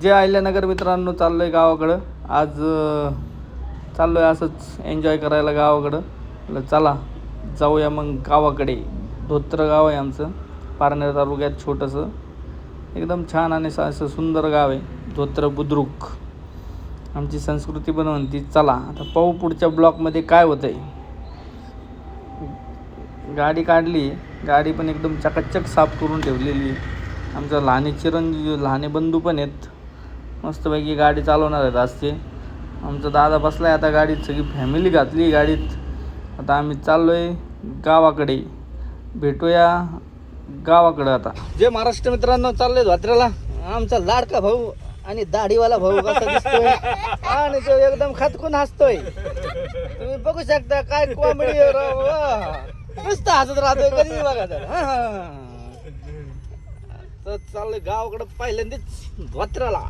जे अहिल्यानगर मित्रांनो चाललो आहे गावाकडं. आज चाललो आहे असंच एन्जॉय करायला गावाकडं. चला जाऊया मग गावाकडे. धोत्र गाव आहे आमचं पारनेर तालुक्यात छोटंसं. एकदम छान आणि असं सुंदर गाव आहे धोत्र बुद्रुक. आमची संस्कृती पण म्हणती चला आता पाहू पुढच्या ब्लॉकमध्ये काय होतं आहे गाडी काढली गाडी पण एकदम चकाचक साफ करून ठेवलेली आहे. लहाने चिरंजीव लहाने बंधू पण आहेत. मस्तपैकी गाडी चालवणार आहेत आजचे. आमचा दादा बसला आहे आता गाडीत सगळी फॅमिली घातली गाडीत. आता आम्ही चाललो आहे गावाकडे. भेटूया गावाकडं आता. जे महाराष्ट्र मित्रांनो चाललोय धोत्र्याला. आमचा लाडका भाऊ आणि दाढीवाला भाऊ कसा दिसतोय. आणि तो एकदम खतकून हसतोय. तुम्ही बघू शकता काय कॉमेडी नुसतं हसत राहतोय कधी बघा तर हा. तर चाललोय गावाकडं पहिल्यांदाच धोत्र्याला.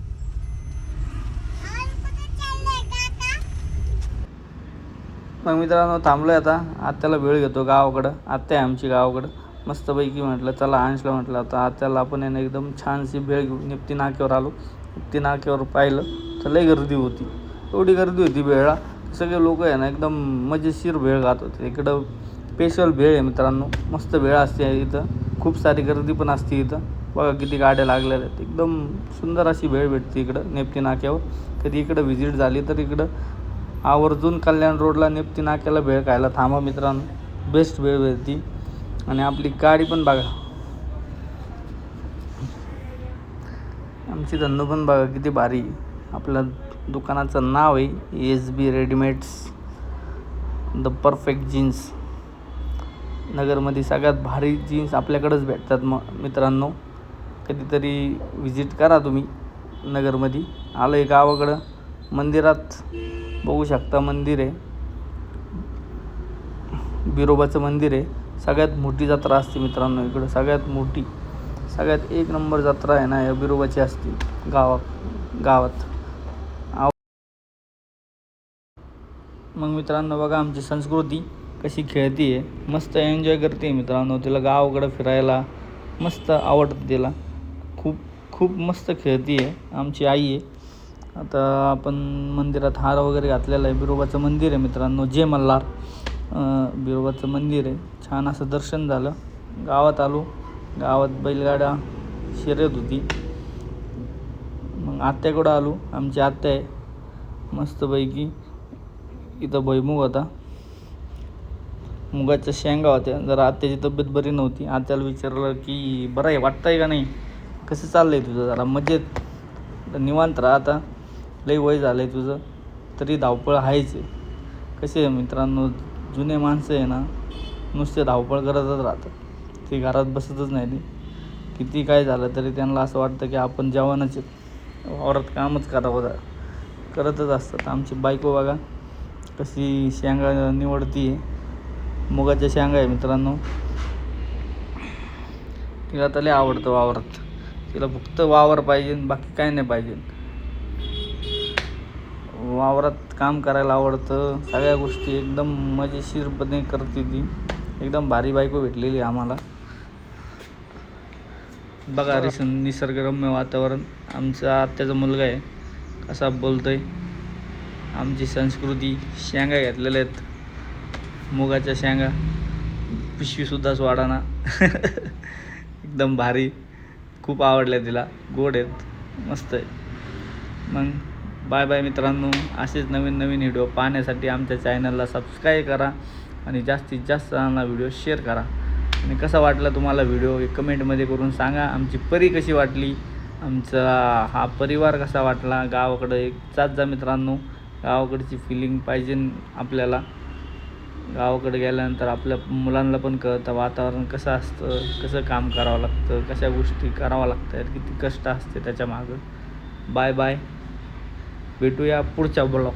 मग मित्रांनो थांबलो आहे आता. आत्याला वेळ घेतो गावाकडं. आत्या आहे आमची गावाकडं. मस्तपैकी म्हटलं चला अंशला म्हटलं आता आत्याला आपण आहे ना एकदम छानशी भेळ घेऊ निपती नाक्यावर आलो. निप्ती नाक्यावर पाहिलं तर लई गर्दी होती. एवढी गर्दी होती भेळला. सगळे लोक आहे ना एकदम मजेशीर भेळ खात होते. इकडं स्पेशल भेळ आहे मित्रांनो. मस्त भेळ असते इथं. खूप सारी गर्दी पण असते इथं. बघा किती गाड्या लागलेल्या आहेत. एकदम सुंदर अशी भेळ भेटते इकडं नेपती नाक्यावर. कधी इकडं व्हिजिट झाली तर इकडं आवर्जून कल्याण रोडला निपती नाक्याला भेळ खायला थांबा मित्रांनो. बेस्ट भेळ भेटती आणि आपली गाडी पण बघा. आमची धंदो पण बघा किती भारी. आपल्या दुकानाचं नाव आहे S B readymades. The perfect jeans नगरमध्ये सगळ्यात भारी जीन्स आपल्याकडंच भेटतात म मित्रांनो. कधीतरी व्हिजिट करा तुम्ही नगरमध्ये. आलं आहे गावाकडं. मंदिरात. बघू शकता मंदिर आहे. बिरोबाचं मंदिर आहे. सगळ्यात मोठी जत्रा असते मित्रांनो इकडं. सगळ्यात मोठी सगळ्यात एक नंबर जत्रा आहे ना या बिरोबाची असते गावात गावात. आव मग मित्रांनो बघा आमची संस्कृती कशी खेळती आहे. मस्त एन्जॉय करते मित्रांनो. तिला गावाकडं फिरायला मस्त आवडतं तिला. खूप खूप मस्त खेळती आहे. आमची आई आहे. आता आपण मंदिरात हार वगैरे घातलेला आहे. बिरोबाचं मंदिर आहे मित्रांनो जे मल्हार. बिरोबाचं मंदिर आहे. छान असं दर्शन झालं. गावात आलो. गावात बैलगाड्या शर्यत होती मग आत्याकडं आलो. आमची आत्या आहे. मस्तपैकी इथं भैमुग होता. मुगाच्या शेंगा होत्या. जरा आत्याची तब्येत बरी नव्हती. आत्याला विचारलं की बरं आहे वाटतंय का नाही? कसं चाललं आहे तुझं? जरा मजेत. तर निवांत राहा आता. लई वय झालं आहे तुझं. तरी धावपळ आहेच आहे. कसे आहे मित्रांनो जुने माणसं आहे ना नुसते धावपळ करतच राहतात. ते घरात बसतच नाही ते. किती काय झालं तरी त्यांना असं वाटतं की आपण जवानच वावरात कामच करावं जा करतच असतात. आमची बायको बघा कशी शेंगा निवडती आहे. मुगाच्या शेंगा आहे मित्रांनो. तिला तर लय आवडतं वावरात. तिला फक्त वावर पाहिजे बाकी काय नाही पाहिजे. वावरात काम करायला आवडतं. सगळ्या गोष्टी एकदम मजेशीरपणे करते ती. एकदम भारी बायको भेटलेली आम्हाला. बघा रिसन निसर्गरम्य वातावरण. आमचा आत्याचा मुलगा आहे. कसा बोलतोय? आमची संस्कृती शेंगा घेतलेल्या आहेत. मुगाच्या शेंगा. पिशवीसुद्धा वाढाना. एकदम भारी. खूप आवडल्या तिला. गोड आहेत. मस्त आहे. मग बाय बाय मित्रांनो. असेच नवीन नवीन व्हिडिओ पाहण्यासाठी आमच्या चॅनलला सबस्क्राईब करा आणि जास्तीत जास्त जणांना व्हिडिओ शेअर करा. आणि कसा वाटला तुम्हाला व्हिडिओ? हे कमेंटमध्ये करून सांगा. आमची परी कशी वाटली? आमचा हा परिवार कसा वाटला? गावाकडं एक जात जा मित्रांनो. गावाकडची फिलिंग पाहिजे आपल्याला. गावाकडे गेल्यानंतर आपल्या मुलांना पण कळतं वातावरण कसं असतं कसं काम करावं लागतं कशा गोष्टी करावं लागतात किती कष्ट असते त्याच्या मागं. Bye bye. भेटूया पुढच्या ब्लॉग.